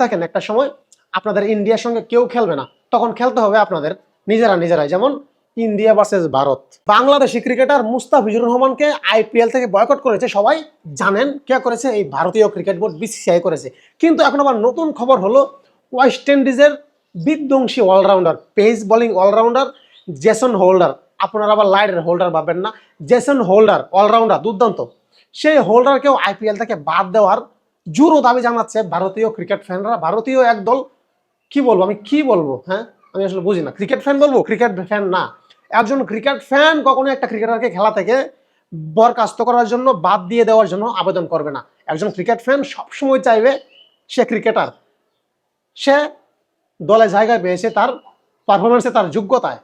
দেখেন একটা সময় আপনাদের ইন্ডিয়ার সঙ্গে কেউ খেলবে না, তখন খেলতে হবে আপনাদের নিজেরা নিজেরাই। যেমন India versus Bharat. Bangladeshi cricketer Mustafizur রহমানকে আইপিএল থেকে বয়কট করেছে, সবাই জানেন কে করেছে, এই ভারতীয় ক্রিকেট বোর্ড বিসিসিআই করেছে। কিন্তু এখন আবার নতুন খবর হলো ওয়েস্ট ইন্ডিজের বিধ্বংসী allrounder pace bowling allrounder Jason Holder আপনারা আবার লাইটের হোল্ডার ভাববেন না। জেসন হোল্ডার অলরাউন্ডার দুর্দান্ত। সেই হোল্ডারকেও আইপিএল থেকে বাদ দেওয়ার জোরও দাবি জানাচ্ছে ভারতীয় ক্রিকেট ফ্যানরা। ভারতীয় একদল, কি বলব, আমি কি বলব হ্যাঁ? আমি আসলে বুঝি না। ক্রিকেট ফ্যান বলব? ক্রিকেট ফ্যান না। একজন ক্রিকেট ফ্যান কখনো একটা ক্রিকেটারকে খেলা থেকে বরখাস্ত করার জন্য, বাদ দিয়ে দেওয়ার জন্য আবেদন করবে না। একজন ক্রিকেট ফ্যান সবসময় চাইবে সে ক্রিকেটার। সে দলে জায়গা পেয়েছে তার পারফরমেন্সে তার যোগ্যতায়।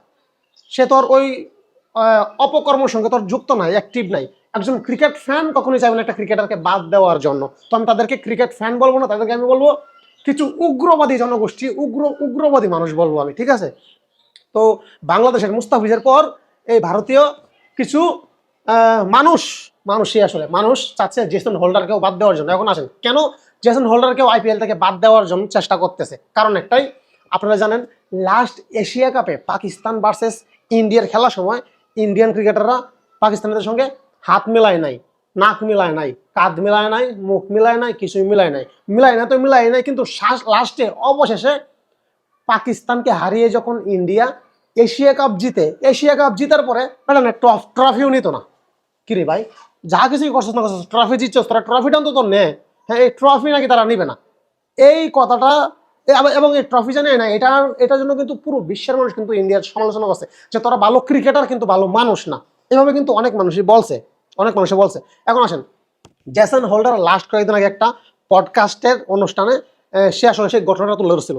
সে তোর ওই অপকর্মের সঙ্গে তোর যুক্ত নাই অ্যাক্টিভ নাই। একজন ক্রিকেট ফ্যান কখনোই চাইবে না একটা ক্রিকেটারকে বাদ দেওয়ার জন্য। তো আমি তাদেরকে ক্রিকেট ফ্যান বলব না, তাদেরকে আমি বলব কিছু উগ্রবাদী জনগোষ্ঠী, উগ্র, উগ্রবাদী মানুষ বলব আমি, ঠিক আছে? তো বাংলাদেশের মুস্তাফিজের পর এই ভারতীয় কিছু মানুষ, মানুষই আসলে, মানুষ চাচ্ছে জেসন হোল্ডারকেও বাদ দেওয়ার জন্য। এখন আসেন, কেন জেসন হোল্ডারকেও আইপিএল থেকে বাদ দেওয়ার জন্য চেষ্টা করতেছে? কারণ একটাই, আপনারা জানেন লাস্ট এশিয়া কাপে পাকিস্তান ভার্সেস ইন্ডিয়ার খেলার সময় ইন্ডিয়ান ক্রিকেটাররা পাকিস্তানিদের সঙ্গে হাত মেলায় নাই, নাক মিলায় নাই, কাঁধ মিলায় নাই, মুখ মিলায় নাই, কিছুই মিলায় নাই। মিলায় না তো মিলায় নাই, কিন্তু লাস্টে, অবশেষে পাকিস্তানকে হারিয়ে যখন ইন্ডিয়া এশিয়া কাপ জিতে, এশিয়া কাপ জিতার পরে বেটা না, ট্রফ, ট্রফিও নিত না। কিরে ভাই? যা কিছুই করছিস না ট্রফি জিতছিস, তোরা ট্রফিটা অন্তত নে। হ্যাঁ এই ট্রফি নাকি তারা নিবে না। এই কথাটা এবং এই ট্রফি জানে না, এটা, এটার জন্য কিন্তু পুরো বিশ্বের মানুষ কিন্তু ইন্ডিয়ার সমালোচনা করছে, যে তোরা ভালো ক্রিকেটার কিন্তু ভালো মানুষ না। এভাবে কিন্তু অনেক মানুষই বলছে। অনেক মানুষই বলছে। এখন আসেন জ্যাসন হোল্ডার লাস্ট কয়েকদিন আগে একটা পডকাস্টের অনুষ্ঠানে সে আসলে সেই ঘটনাটা তুলে ধরছিল।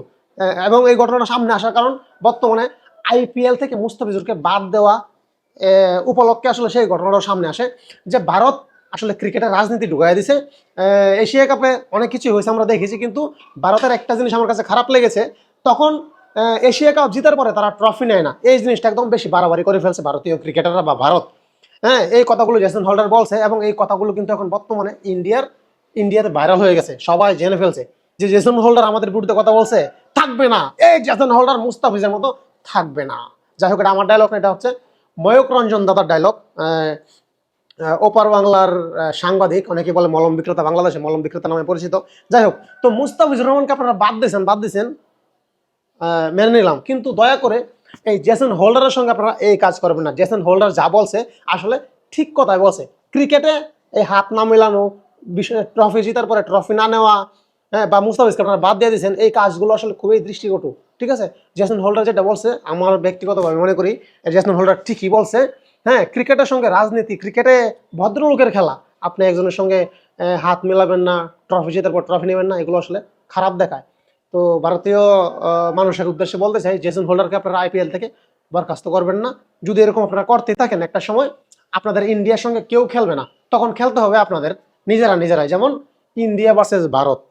এবং এই ঘটনাটা সামনে আসার কারণ বর্তমানে আইপিএল থেকে মুস্তাফিজুরকে বাদ দেওয়া উপলক্ষে আসলে সেই ঘটনাটাও সামনে আসে, যে ভারত আসলে ক্রিকেটের রাজনীতি ঢুকাই দিছে। এশিয়া কাপে অনেক কিছুই হয়েছে, আমরা দেখেছি, কিন্তু ভারতের একটা জিনিস আমার কাছে খারাপ লেগেছে, তখন এশিয়া কাপ জিতার পরে তারা ট্রফি নেয় না। এই জিনিসটা একদম বেশি বাড়াবাড়ি করে ফেলছে ভারতীয় ক্রিকেটাররা বা ভারত। হ্যাঁ এই কথাগুলো জেসন হোল্ডার বলছে এবং এই কথাগুলো কিন্তু এখন বর্তমানে ইন্ডিয়ার ইন্ডিয়াতে ভাইরাল হয়ে গেছে। সবাই জেনে ফেলছে যে জেসন হোল্ডার আমাদের বিরুদ্ধে কথা বলছে, থাকবে না। এই জেসন হোল্ডার মুস্তাফিজের মতো থাকবে না। যাই হোক, এটা আমার ডায়লগ না, এটা হচ্ছে ময়ূক রঞ্জন দাদার ডায়লগ ওপার বাংলার সাংবাদিক, অনেকে বলে মলম বিক্রেতা বাংলাদেশে, মলম বিক্রেতা নামে পরিচিত। যাই হোক, তো মুস্তাফিজুর রহমানকে আপনারা বাদ দিয়েছেন বাদ দিয়েছেন মেনে নিলাম। কিন্তু দয়া করে এই জেসন হোল্ডারের সঙ্গে আপনারা এই কাজ করবেন না। জেসন হোল্ডার যা বলছে, আসলে ঠিক কথাই বলছে। ক্রিকেটে এই হাত না মেলানো বিশেষ ট্রফি জিতার পরে ট্রফি না নেওয়া হ্যাঁ বা মুস্তাফিজকে আপনারা বাদ দিয়ে দিয়েছেন, এই কাজগুলো আসলে খুবই দৃষ্টিকটু, ঠিক আছে? জেসন হোল্ডার যেটা বলছে, আমার ব্যক্তিগতভাবে মনে করি জেসন হোল্ডার ঠিকই বলছে হ্যাঁ ক্রিকেটের সঙ্গে রাজনীতি ক্রিকেটে ভদ্রলোকের খেলা, আপনি একজনের সঙ্গে হাত মেলাবেন না ট্রফি জেতার পর ট্রফি নেবেন না, এগুলো আসলে খারাপ দেখায়। তো ভারতীয় মানুষের উদ্দেশ্যে বলতে চাই জেসন হোল্ডারকে আপনারা আইপিএল থেকে বরখাস্ত করবেন না। যদি এরকম আপনারা করতে থাকেন একটা সময়, আপনাদের ইন্ডিয়ার সঙ্গে কেউ খেলবে না, তখন খেলতে হবে আপনাদের নিজেরা নিজেরাই। যেমন ইন্ডিয়া ভার্সেস ভারত।